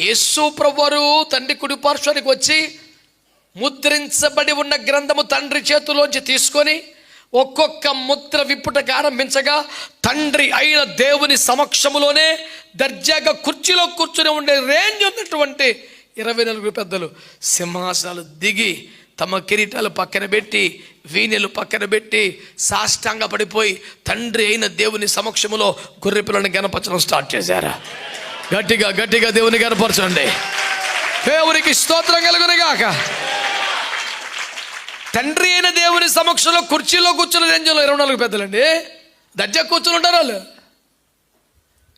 యేసు ప్రభువారు తండ్రి కుడిపార్శ్వానికి వచ్చి ముద్రించబడి ఉన్న గ్రంథము తండ్రి చేతిలోంచి తీసుకొని ఒక్కొక్క ముద్ర విప్పుటకు ఆరంభించగా తండ్రి అయిన దేవుని సమక్షములోనే దర్జాగా కుర్చీలో కూర్చుని ఉండే రేంజ్ ఉన్నటువంటి ఇరవై నలుగురు పెద్దలు సింహాసనాలు దిగి తమ కిరీటాలు పక్కన పెట్టి వీణెలు పక్కన పెట్టి సాష్టాంగ పడిపోయి తండ్రి అయిన దేవుని సమక్షములో గొర్రె పిల్లని గణపరచడం స్టార్ట్ చేశారా? గట్టిగా గట్టిగా దేవుని కనపరచండి. దేవునికి స్తోత్రం కలుగునుగాక తండ్రి అయిన దేవుని సమక్షంలో కుర్చీలో కూర్చున్న రేంజ్లో ఇరవై నాలుగు పెద్దలండి. దర్జా కూర్చుని ఉంటారు వాళ్ళు.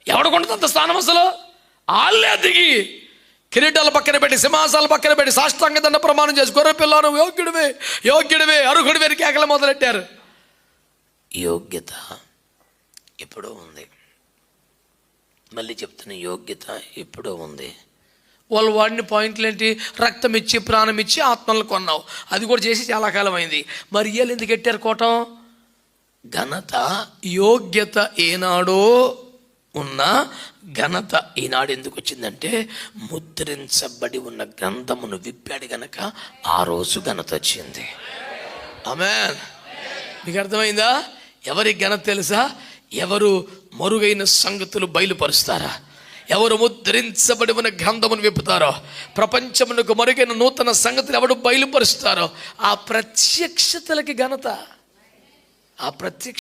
ఎవడకుంటుంది అంత స్థానం అసలు? వాళ్ళే దిగి కిరీటాల పక్కన పెట్టి సింహాసాలు పక్కన పెట్టి సాష్టాంగ దండ ప్రమాణం చేసి గొర్రె పిల్లను యోగ్యుడివే యోగ్యుడివే అర్హుడివే కేకలు మొదలెట్టారు. యోగ్యత ఎప్పుడూ ఉంది. మళ్ళీ చెప్తున్న యోగ్యత ఎప్పుడో ఉంది. వాళ్ళు వాడిన పాయింట్లు ఏంటి? రక్తం ఇచ్చి ప్రాణం ఇచ్చి ఆత్మలు కొన్నావు. అది కూడా చేసి చాలా కాలం అయింది మరి ఇయ్యాలు ఎందుకు ఎట్టారు కోటం? ఘనత. యోగ్యత ఏనాడో ఉన్న ఘనత ఈనాడు ఎందుకు వచ్చిందంటే ముద్రించబడి ఉన్న గ్రంథమును విప్పాడు గనక ఆ రోజు ఘనత వచ్చింది. ఆమె మీకు అర్థమైందా? ఎవరి ఘనత తెలుసా? ఎవరు మరుగైన సంగతులు బయలుపరుస్తారా? ఎవరు ముద్రించబడి ఉన్న గ్రంథమును విప్పుతారో? ప్రపంచమునకు మరుగైన నూతన సంగతులు ఎవడు బయలుపరుస్తారో? ఆ ప్రత్యక్షతలకి ఘనత. ఆ ప్రత్యక్ష